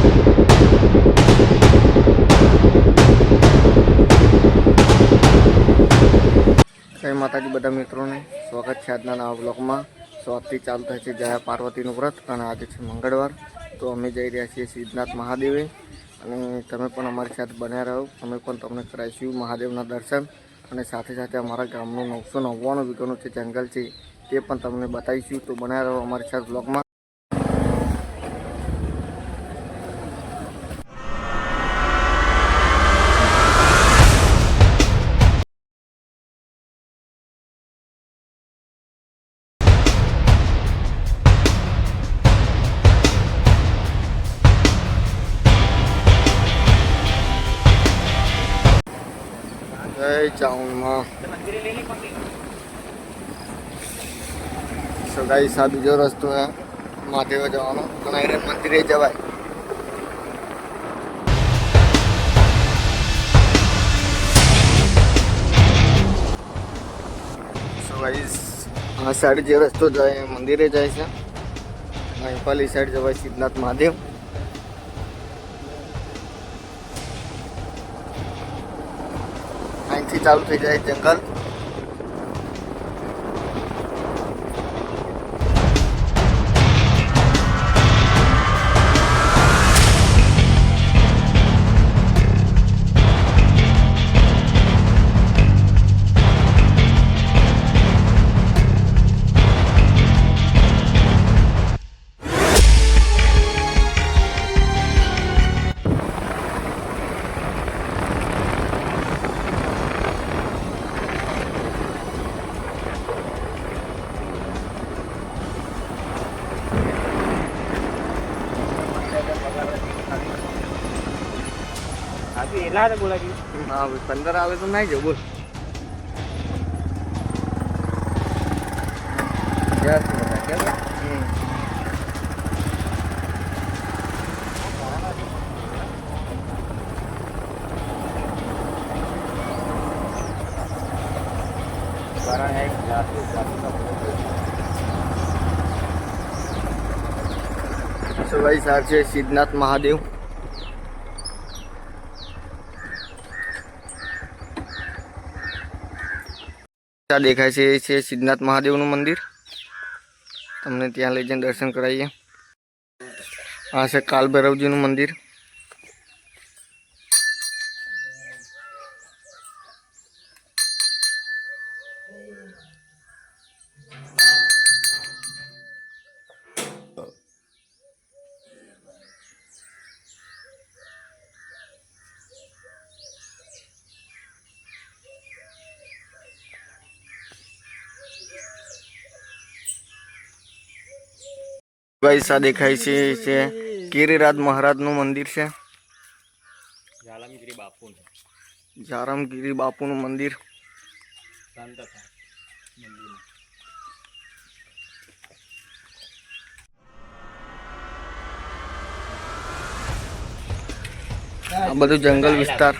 જય માતાજી બધા મિત્રોને. સ્વાગત છે આજના નવા બ્લોગમાં. સ્વાદથી ચાલુ થાય છે જયા પાર્વતીનું વ્રત અને આજે છે મંગળવાર. તો અમે જઈ રહ્યા છીએ સિદ્ધનાથ મહાદેવે. અને તમે પણ અમારી સાથે બન્યા રહો. અમે પણ તમને કરાવીશું મહાદેવના દર્શન. અને સાથે સાથે અમારા ગામનું નવસો નવ્વાણું વીઘાનું જે જંગલ છે, તે પણ તમને બતાવીશું. તો બન્યા રહો અમારી સાથે બ્લોગમાં. ચાઉનમાં સા બીજો રસ્તો હે, મહાદેવ જવાનો. પણ એને મંદિરે જવાય. સગાઈ આ સાઈડ જે રસ્તો જાય મંદિરે જાય છે. અહીં પાલી સાઈડ જવાય સિદ્ધનાથ મહાદેવ. ચાલુ થઈ જાય જંગલ. એટલા હતા બોલાવી. હા ભાઈ પંદર આવે તો નહીં જવું બોલ. હમ. સવાઈ સાર છે સિદ્ધનાથ મહાદેવ? ત્યાં દેખાય છે એ છે સિદ્ધનાથ મહાદેવનું મંદિર. તમને ત્યાં લઈ જઈને દર્શન કરાવીએ. આ છે કાલભૈરવજીનું મંદિર. ગાઈસ આ દેખાય છે એ છે. ગિરિરાજ મહારાજનું મંદિર છે. ઝાલામગીરી બાપુ જારમગીરી બાપુનું મંદિર. શાંત હતા મંદિરમાં આ બધું જંગલ વિસ્તાર.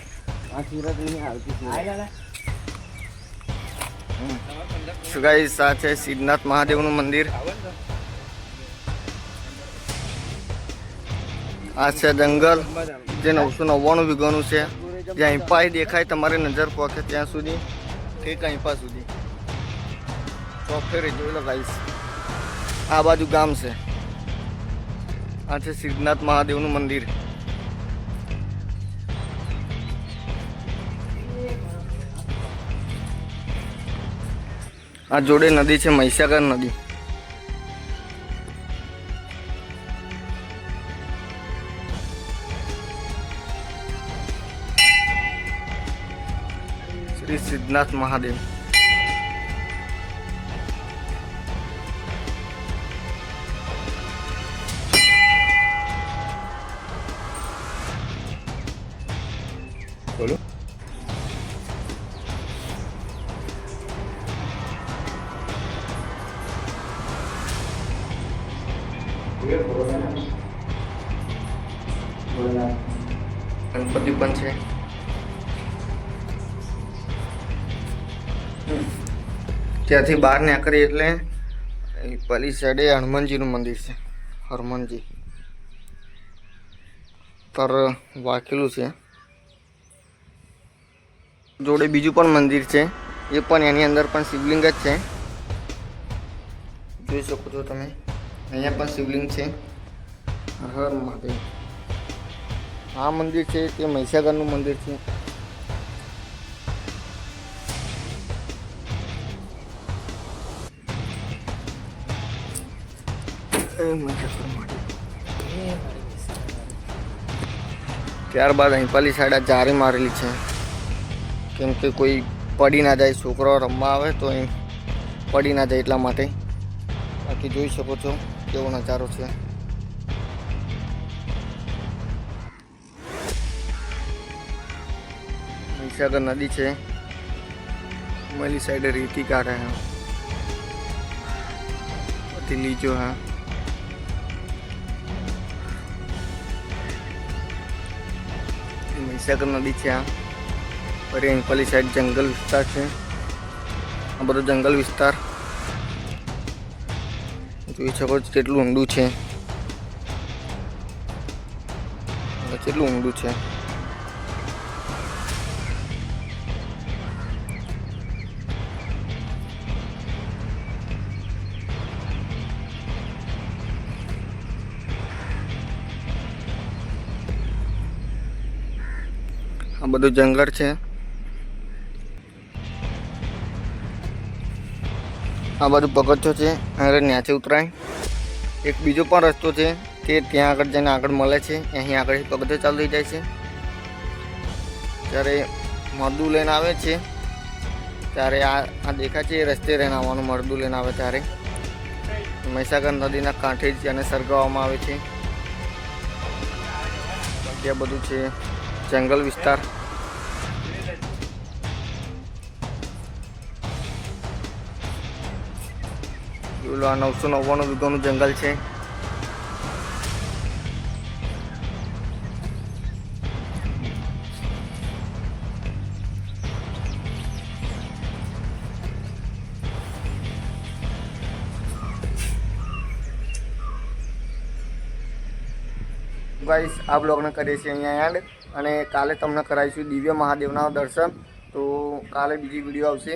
ગાઈસ આ છે સિદ્ધનાથ મહાદેવનું મંદિર. આ છે જંગલ, જે નવસો નવ્વાણું વીઘાનું છે. જ્યાં હિંપા દેખાય તમારી નજર પહોંચે ત્યાં સુધી, ઠીક હિંપા સુધી. ચોફેરે જોઈ લો આ બાજુ ગામ છે. આ છે સિદ્ધનાથ મહાદેવનું મંદિર. આ જોડે નદી છે, મહીસાગર નદી. શ્રી સિદ્ધનાથ મહાદેવ બોલો ગણપતિ પણ છે ત્યાંથી બહાર નીકળી એટલે પેલી સાઈડે હનુમાનજીનું મંદિર છે. હનુમાનજી. તર વાંકેલું છે. જોડે બીજું પણ મંદિર છે. એ પણ એની અંદર પણ શિવલિંગ જ છે. જોઈ શકો છો તમે. અહીંયા પણ શિવલિંગ છે. હર મહાદેવ. આ મંદિર છે તે મહીસાગરનું મંદિર છે. ત્યારબાદ અહીં પાલી સાઈડ જારી મારેલી છે. કેમ કે કોઈ પડી ના જાય છોકરાઓ રમવા આવે તો અહીં પડી ના જાય એટલા માટે. બાકી જોઈ શકો છો કેવો નજારો છે. મહીસાગર નદી છે. મલી સાઈડે રેતી કાઢે હા બધી લીજો હા એ મહીસાગર નદી છે આ. ફરી અહીં સાઈડ જંગલ વિસ્તાર છે. આ બધો જંગલ વિસ્તાર. જોઈ શકો કેટલું ઊંડું છે. કેટલું ઊંડું છે. બધું જંગલ છે. આ બધું પગથિયો છે અહીં ન્યાચે ઉતરાય. એક બીજો પણ રસ્તો છે, તે ત્યાં આગળ જઈને આગળ મળે છે, અહીં આગળ પગથિયો ચાલુ થઈ જાય છે. ત્યારે મરદું લઈને આવે છે, ત્યારે આ આ દેખાય છે, એ રસ્તે રહીને આવવાનું મરદું લઈને આવે ત્યારે. મહીસાગર નદીના કાંઠે જ એને સળગાવવામાં આવે છે. ત્યાં બધું છે, જંગલ વિસ્તાર. પેલું આ નવસો નવ્વાણું વીઘાનું જંગલ છે. ગાઈસ, આ બ્લોગને કરીએ છીએ અહીંયા એન્ડ અને કાલે તમને કરાવીશું દિવ્ય મહાદેવના દર્શન. તો કાલે બીજી વીડિયો આવશે.